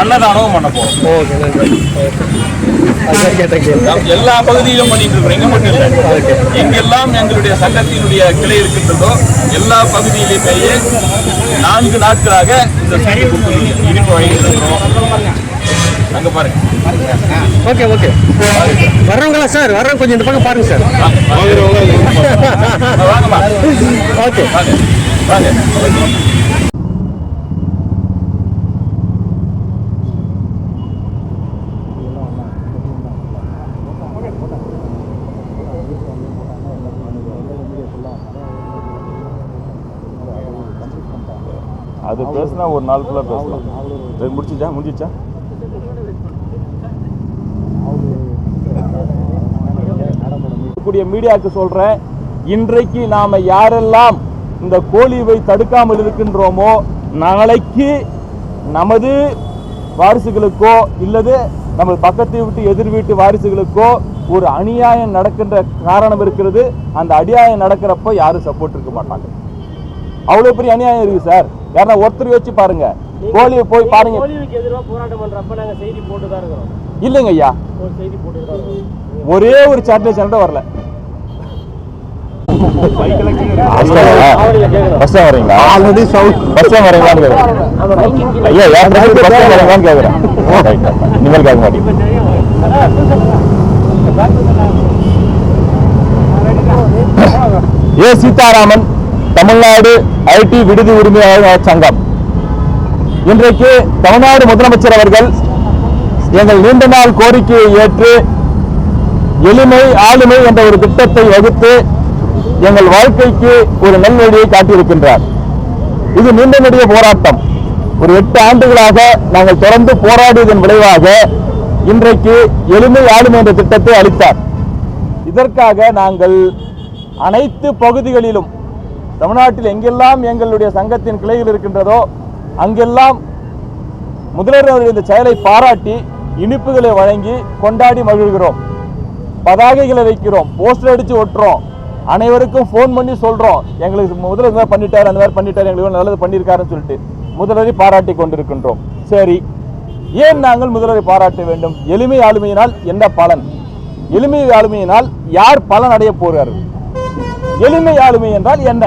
அன்னதானமும் பண்ண போறோம். ஓகே நன்றி. எல்லா பகுதியிலும் பண்ணிட்டு இருக்கிறோம் இங்க மட்டும் இல்லை. எங்கெல்லாம் எங்களுடைய சங்கத்தினுடைய கிளை இருக்கின்றதோ எல்லா பகுதியிலுமேயே நான்கு நாட்களாக இந்த சீனி குப்பை இனிப்பு அங்க பாருங்க. Okay okay. வர்றவங்களா சார்? வர்றவங்க கொஞ்சம் இந்த பக்கம் பாருங்க சார். ஓகே. வாங்க. அது பேசினா ஒரு நாள் ஃபுல்லாக பேசலாம். சரி முடிச்சிச்சா? முடிஞ்சிச்சா? கூடிய மீடியாவுக்கு சொல்றேன் இன்றைக்கு நாம யாரெல்லாம் இந்த கோழிவை தடுக்காமல் இருக்கின்றோமோ நாளைக்கு நமது வாரிசுகளுக்கோ இல்லது நம்ம பக்கத்தை விட்டு எதிர் வீட்டு வாரிசுகளுக்கோ ஒரு அநியாயம் நடக்கின்ற காரணம் இருக்கிறது. அந்த அநியாயம் நடக்கிறப்ப யாரும் சப்போர்ட் இருக்க மாட்டாங்க. அவ்வளோ பெரிய அநியாயம் இருக்கு சார் யாரா ஒருத்தர் வச்சு பாருங்க. கோழியை போய் பாருங்க. தோல்விக்கு எதிராக போராட்டம் பண்றப்ப நாங்க செய்தி போட்டு தான் இருக்கிறோம். இல்லைங்க ஐயா ஒரு ஒரே ஒரு சேட்டலைட் சேனல் வரல. ஆல்ரெடி வரீங்களான்னு கேக்குறேன். ஐயா வரீங்களான்னு கேக்குறேன். இனிமேல் கேட்க மாட்டேன். ஏ சீதாராமன். தமிழ்நாடு ஐடி விடுதி உரிமையாளர் சங்கம். இன்றைக்கு தமிழ்நாடு முதலமைச்சர் அவர்கள் எங்கள் நீண்ட நாள் கோரிக்கையை ஏற்று எளிமை ஆளுமை என்ற ஒரு திட்டத்தை வகுத்து எங்கள் வாழ்க்கைக்கு ஒரு நல்வழியை காட்டியிருக்கின்றார். இது நீண்ட நெடிய போராட்டம். ஒரு எட்டு ஆண்டுகளாக நாங்கள் தொடர்ந்து போராடியதன் விளைவாக இன்றைக்கு எளிமை ஆளுமை என்ற திட்டத்தை அளித்தார். இதற்காக நாங்கள் அனைத்து பகுதிகளிலும் தமிழ்நாட்டில் எங்கெல்லாம் எங்களுடைய சங்கத்தின் கிளைகள் இருக்கின்றதோ அங்கெல்லாம் முதல்வர் அவர்கள் இந்த செயலை பாராட்டி இனிப்புகளை வழங்கி கொண்டாடி மகிழ்கிறோம். பதாகைகளை வைக்கிறோம் போஸ்டர் அடிச்சு ஒட்டுறோம். அனைவருக்கும் ஃபோன் பண்ணி சொல்றோம். எங்களுக்கு முதல்வர் இந்த பண்ணிட்டார் அந்த மாதிரி பண்ணிட்டார் எங்களுக்கு நல்லது பண்ணியிருக்காருன்னு சொல்லிட்டு முதல்வரை பாராட்டி கொண்டிருக்கின்றோம். சரி ஏன் நாங்கள் முதல்வரை பாராட்ட வேண்டும்? எளிமை ஆளுமையினால் என்ன பலன்? எளிமை ஆளுமையினால் யார் பலன் அடைய போகிறார்கள்? எளிமை ஆளுமை என்றால் என்ன?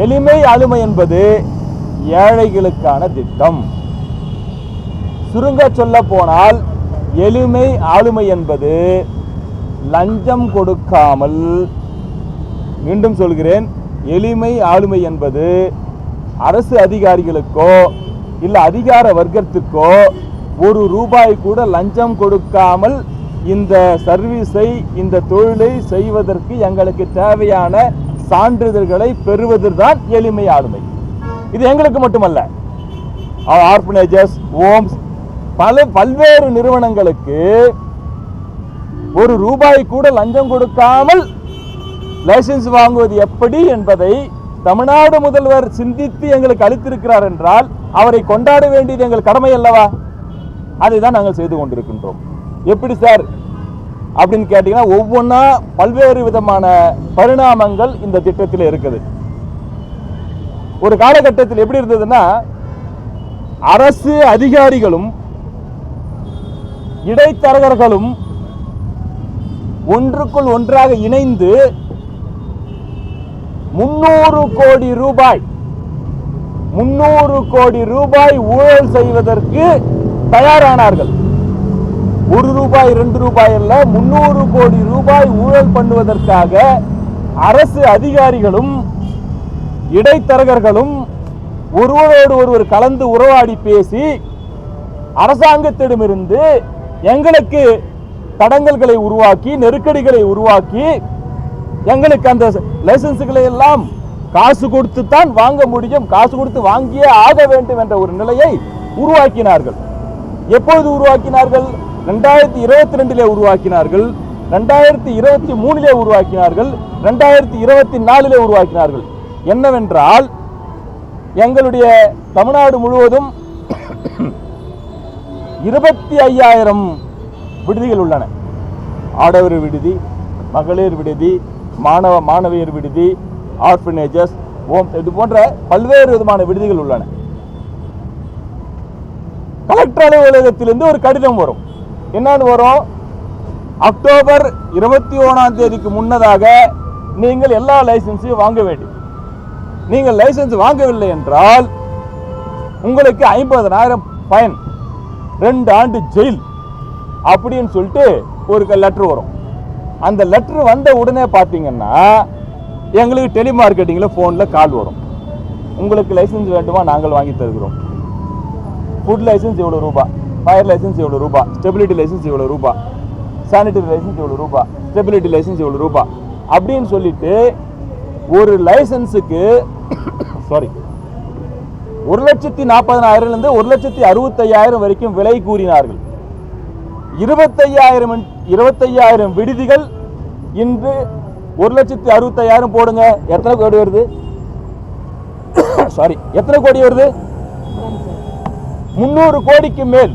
எளிமை ஆளுமை என்பது ஏழைகளுக்கான திட்டம். சுருங்க சொல்ல போனால் எளிமை ஆளுமை என்பது லஞ்சம் கொடுக்காமல் மீண்டும் சொல்கிறேன் எளிமை ஆளுமை என்பது அரசு அதிகாரிகளுக்கோ இல்லை அதிகார வர்க்கத்துக்கோ ஒரு ரூபாய் கூட லஞ்சம் கொடுக்காமல் இந்த சர்வீஸை இந்த தொழிலை செய்வதற்கு எங்களுக்கு தேவையான சான்றிதழ்களை பெறுவதுதான் எளிமை ஆளுமை இது எங்களுக்கு மட்டுமல்ல. ஆர்பனேஜஸ் ஓம்ஸ் பல பல்வேறு நிறுவனங்களுக்கு ஒரு ரூபாய் கூட லஞ்சம் கொடுக்காமல் லைசென்ஸ் வாங்குவது எப்படி என்பதை தமிழ்நாடு முதல்வர் சிந்தித்து எங்களுக்கு அளித்திருக்கிறார் என்றால் அவரை கொண்டாட வேண்டியது எங்கள் கடமை அல்லவா? அதை தான் நாங்கள் செய்து கொண்டிருக்கின்றோம். எப்படி சார்? அப்படின்னு கேட்டிங்கன்னா ஒவ்வொன்றா பல்வேறு விதமான பரிணாமங்கள் இந்த திட்டத்தில் இருக்குது. ஒரு காலகட்டத்தில் எப்படி இருந்ததுன்னா அரசு அதிகாரிகளும் இடைத்தரகர்களும் ஒன்றுக்குள் ஒன்றாக இணைந்து முன்னூறு கோடி ரூபாய் முன்னூறு கோடி ரூபாய் ஊழல் செய்வதற்கு தயாரானார்கள். ஒரு ரூபாய் ரெண்டு ரூபாய் அல்ல முன்னூறு கோடி ரூபாய் ஊழல் பண்ணுவதற்காக அரசு அதிகாரிகளும் இடைத்தரகர்களும் ஒருவரோடு ஒருவர் கலந்து உறவாடி பேசி அரசாங்கத்திடமிருந்து எங்களுக்கு தடங்கல்களை உருவாக்கி நெருக்கடிகளை உருவாக்கி எங்களுக்கு அந்த லைசன்ஸுகளை எல்லாம் காசு கொடுத்து தான் வாங்க முடியும் காசு கொடுத்து வாங்கியே ஆக வேண்டும் என்ற ஒரு நிலையை உருவாக்கினார்கள். எப்பொழுது உருவாக்கினார்கள்? ரெண்டாயிரத்தி இருபத்தி ரெண்டிலே உருவாக்கினார்கள். ரெண்டாயிரத்தி இருபத்தி மூணிலே உருவாக்கினார்கள். ரெண்டாயிரத்தி இருபத்தி நாலிலே உருவாக்கினார்கள். என்னவென்றால் எங்களுடைய தமிழ்நாடு முழுவதும் இருபத்தி ஐயாயிரம் விடுதிகள் உள்ளன. ஆடவர் விடுதி மகளிர் விடுதி மாணவ மாணவியர் விடுதி ஆர்ஃபனேஜஸ் ஓம் இது போன்ற பல்வேறு விதமான விடுதிகள் உள்ளன. கலெக்டர் அலுவலகத்திலிருந்து ஒரு கடிதம் வரும். என்னது வரும்? அக்டோபர் இருபத்தி ஓணாம் தேதிக்கு முன்னதாக நீங்கள் எல்லா லைசன்ஸையும் வாங்க வேண்டும். நீங்கள் லைசன்ஸ் வாங்கவில்லை என்றால் உங்களுக்கு ஐம்பதனாயிரம் பயன் ரெண்டு ஆண்டு ஜெயில் அப்படின்னு சொல்லிட்டு ஒரு லெட்ரு வரும். அந்த லெட்டர் வந்த உடனே பார்த்தீங்கன்னா எங்களுக்கு டெலிமார்க்கெட்டிங்கில் ஃபோனில் கால் வரும். உங்களுக்கு லைசன்ஸ் வேண்டுமா? நாங்கள் வாங்கி தருகிறோம். ஃபுட் லைசன்ஸ் இவ்வளோ ரூபா ஃபயர் லைசன்ஸ் இவ்வளோ ரூபா? ஸ்டெபிலிட்டி லைசன்ஸ் இவ்வளோ ரூபா? சானிட்டரி லைசன்ஸ் இவ்வளோ ரூபா? ஸ்டெபிலிட்டி லைசன்ஸ் இவ்வளோ ரூபா? அப்படின்னு சொல்லிட்டு ஒரு லைசன்ஸுக்கு சாரி ஒரு லட்சத்தி நாற்பதனாயிரம்லேருந்து ஒரு லட்சத்தி அறுபத்தையாயிரம் வரைக்கும் விலை கூறினார்கள். இருபத்தையாயிரம் இருபத்தையாயிரம் விடுதிகள் இன்று ஒரு லட்சத்தி அறுபத்தையாயிரம் போடுங்க. எத்தனை கோடி வருது? சாரி எத்தனை கோடி வருது? முந்நூறு கோடிக்கு மேல்.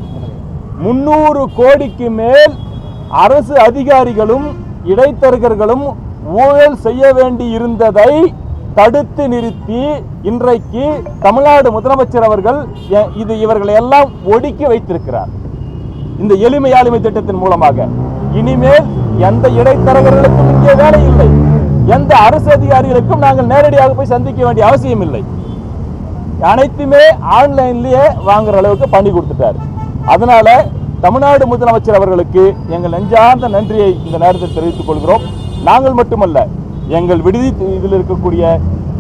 முன்னூறு கோடிக்கு மேல் அரசு அதிகாரிகளும் இடைத்தரகர்களும் ஊழல் செய்ய வேண்டி இருந்ததை தடுத்து நிறுத்தி இன்றைக்கு தமிழ்நாடு முதலமைச்சர் அவர்கள் எ- இது இவர்களை எல்லாம் ஒடுக்கி வைத்திருக்கிறார். இந்த எளிமை ஆளுமை திட்டத்தின் மூலமாக. இனிமேல் எந்த இடைத்தரகர்களுக்கும் இங்கே வேலை இல்லை. எந்த அரசு அதிகாரிகளுக்கும் நாங்கள் நேரடியாக போய் சந்திக்க வேண்டிய அவசியம் இல்லை. அனைத்துமே ஆன்லைன்லயே வாங்குற அளவுக்கு பண்ணி கொடுத்துட்டாரு. அதனால தமிழ்நாடு முதலமைச்சர் அவர்களுக்கு எங்கள் நெஞ்சார்ந்த நன்றியை இந்த நேரத்தில் தெரிவித்துக் கொள்கிறோம். நாங்கள் மட்டுமல்ல எங்கள் விடுதி இதில் இருக்கக்கூடிய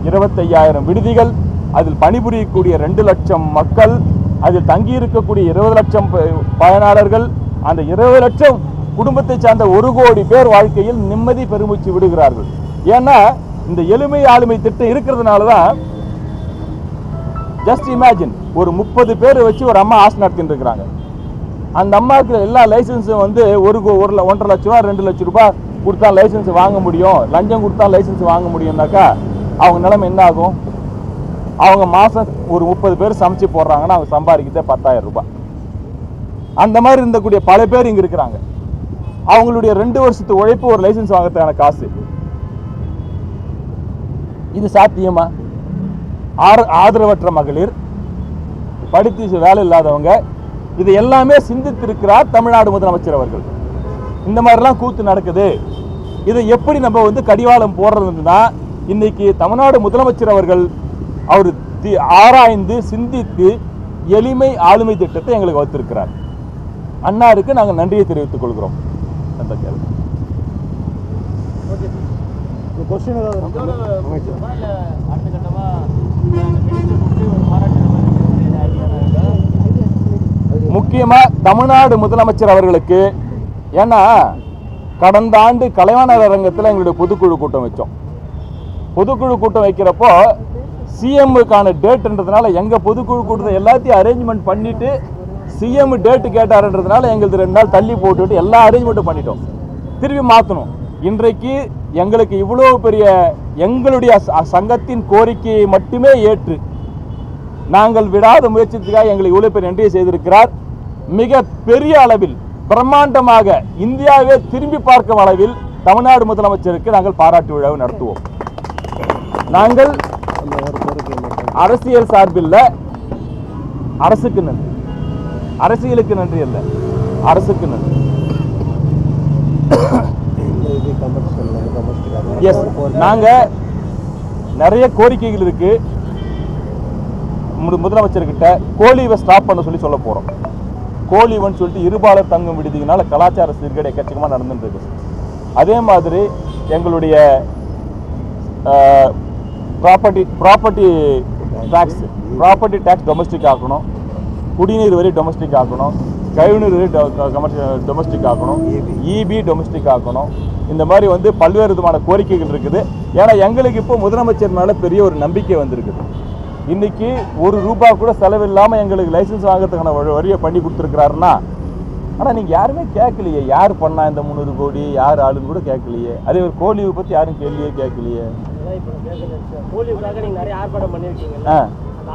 இருபத்தையாயிரம் விடுதிகள் அதில் பணிபுரியக்கூடிய ரெண்டு லட்சம் மக்கள் அதில் தங்கி இருக்கக்கூடிய இருபது லட்சம் ப- பயனாளர்கள் அந்த இருபது லட்சம் குடும்பத்தை சார்ந்த ஒரு கோடி பேர் வாழ்க்கையில் நிம்மதி பெருமூச்சு விடுகிறார்கள். ஏன்னா இந்த எளிமை ஆளுமை திட்டம் இருக்கிறதுனால தான் ஜஸ்ட் இமேஜின் ஒரு முப்பது பேர் வச்சு ஒரு அம்மா ஆசை நடத்தின்னு இருக்கிறாங்க. அந்த அம்மாவுக்கு எல்லா லைசன்ஸும் வந்து ஒரு கோ- ஒரு ஒன்றரை லட்ச ரூபா ரெண்டு லட்ச ரூபாய் கொடுத்தா லைசன்ஸ் வாங்க முடியும். லஞ்சம் கொடுத்தா லைசன்ஸ் வாங்க முடியும்னாக்கா அவங்க நிலைமை என்ன ஆகும்? அவங்க மாதம் ஒரு முப்பது பேர் சமைச்சு போடுறாங்கன்னா அவங்க சம்பாதிக்கிறதே பத்தாயிரம் ரூபாய். அந்த மாதிரி இருந்தக்கூடிய பல பேர் இங்கே இருக்கிறாங்க. அவங்களுடைய ரெண்டு வருஷத்து உழைப்பு ஒரு லைசன்ஸ் வாங்குறதுக்கான காசு. இது சாத்தியமா? ஆதரவற்ற மகளிர் படித்து வேலை இல்லாதவங்க இது எல்லாமே சிந்தித்திருக்கிறார் தமிழ்நாடு முதலமைச்சர் அவர்கள். இந்த மாதிரிலாம் கூத்து நடக்குது. இதை எப்படி நம்ம வந்து கடிவாளம் போடுறதுன்னா இன்னைக்கு தமிழ்நாடு முதலமைச்சர் அவர்கள் அவர் தி- ஆராய்ந்து சிந்தித்து எளிமை ஆளுமை திட்டத்தை எங்களுக்கு வகுத்திருக்கிறார். அன்னாருக்கு நாங்கள் நன்றியை தெரிவித்துக் கொள்கிறோம். அந்த கேள்வி. கொஸ்டின் ஏதாவது இதோட முடிச்சிருமா இல்ல அடுத்த கட்டமா அந்த minister கூப்பிட்டு ஒரு பாராட்டு மாதிரி idea இருக்கா? முக்கியமாக தமிழ்நாடு முதலமைச்சர் அவர்களுக்கு ஏன்னா கடந்த ஆண்டு கலைவாணர் அரங்கத்தில் எங்களுடைய பொதுக்குழு கூட்டம் வச்சோம். பொதுக்குழு கூட்டம் வைக்கிறப்போ சிஎம்முக்கான டேட்ன்றதுனால எங்கள் பொதுக்குழு கூட்டத்தை எல்லாத்தையும் அரேஞ்ச்மெண்ட் பண்ணிவிட்டு சிஎம் டேட்டு கேட்டாருன்றதுனால எங்களுக்கு ரெண்டு நாள் தள்ளி போட்டுவிட்டு எல்லா அரேஞ்ச்மெண்ட்டும் பண்ணிட்டோம். திருப்பி மாற்றணும் இன்றைக்கு எங்களுக்கு இவ்வளோ பெரிய எங்களுடைய சங்கத்தின் கோரிக்கையை மட்டுமே ஏற்று நாங்கள் விடாத முயற்சித்துக்காக எங்களுக்கு இவ்வளோ பெரிய நன்றியை செய்திருக்கிறார். மிக பெரிய அளவில் பிரம்மாண்டமாக இந்தியாவே திரும்பி பார்க்கும் அளவில் தமிழ்நாடு முதலமைச்சருக்கு நாங்கள் பாராட்டு விழாவை நடத்துவோம். நாங்கள் அரசியல் சார்பில் அரசுக்கு நன்றி. அரசியலுக்கு நன்றி அல்ல அரசுக்கு நன்றி. எஸ் நாங்க நிறைய கோரிக்கைகள் இருக்கு. முதலமைச்சர்கிட்ட கோழிவை ஸ்டாப் பண்ண சொல்லி சொல்ல போறோம். கோழிவன் சொல்லிட்டு இருபாலர் தங்கும் விடுதினால கலாச்சார சீர்கேடு எக்கச்சக்கமாக நடந்துட்டு இருக்கு அதே மாதிரி எங்களுடைய property property tax property tax domestic ஆக்கணும். குடிநீர் வரி டொமஸ்டிக் ஆக்கணும். கழிவுநீர் வரி டொமஸ்டிக் ஆக்கணும். இபி டொமஸ்டிக் ஆக்கணும். இந்த மாதிரி வந்து பல்வேறு விதமான கோரிக்கைகள் இருக்குது. ஏன்னா எங்களுக்கு இப்போ முதலமைச்சர் மேலே பெரிய ஒரு நம்பிக்கை வந்திருக்குது. இன்னைக்கு ஒரு ரூபா கூட செலவில்லாமல் எங்களுக்கு லைசன்ஸ் வாங்குறதுக்கான வழி- வழியை பண்ணி கொடுத்துருக்கிறாருன்னா ஆனால் நீங்கள் யாருமே கேட்கலையே. யார் பண்ணா இந்த முந்நூறு கோடி? யார் ஆளுன்னு கூட கேட்கலையே. அதே ஒரு கோழியை பற்றி யாரும் கேள்வியே கேட்கலையே. போலிவுக்காக நீங்கள் நிறைய ஆர்ப்பாட்டம் அந்த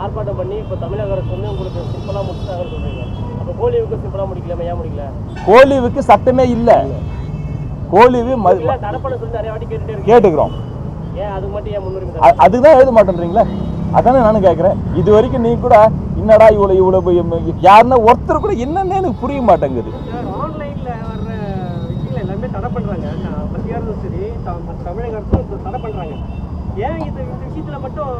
ஆர்ப்பாட்டம் பண்ணி இப்போ தமிழக அரசு வந்து உங்களுக்கு சிம்பிளாக முடிச்சுட்டாங்கன்னு சொல்றீங்க. அப்போ போலிவுக்கு சிம்பிளாக முடிக்கலாமா? ஏன் முடிக்கல? கோழிவுக்கு சட்டமே இல்லை. கோழிவு ம- இல்லை தடை பண்ண சொல்லி நிறைய வாட்டி கேட்டுக்கிறோம். ஏன் அதுக்கு மட்டும் ஏன் முன்னுரிமை அதுதான் எழுத மாட்டேன்றீங்களா? அதானே நானும் கேட்குறேன் இது வரைக்கும் நீ கூட என்னடா இவ்வளோ இவ்வளோ யாருன்னா ஒருத்தர் கூட என்னன்னு எனக்கு புரிய மாட்டேங்குது. ஆன்லைனில் தடை பண்ணுறாங்க மத்திய அரசும் சரி த- தமிழக அரசும் தடை பண்ணுறாங்க ஏன் இது இந்த விஷயத்தில் மட்டும்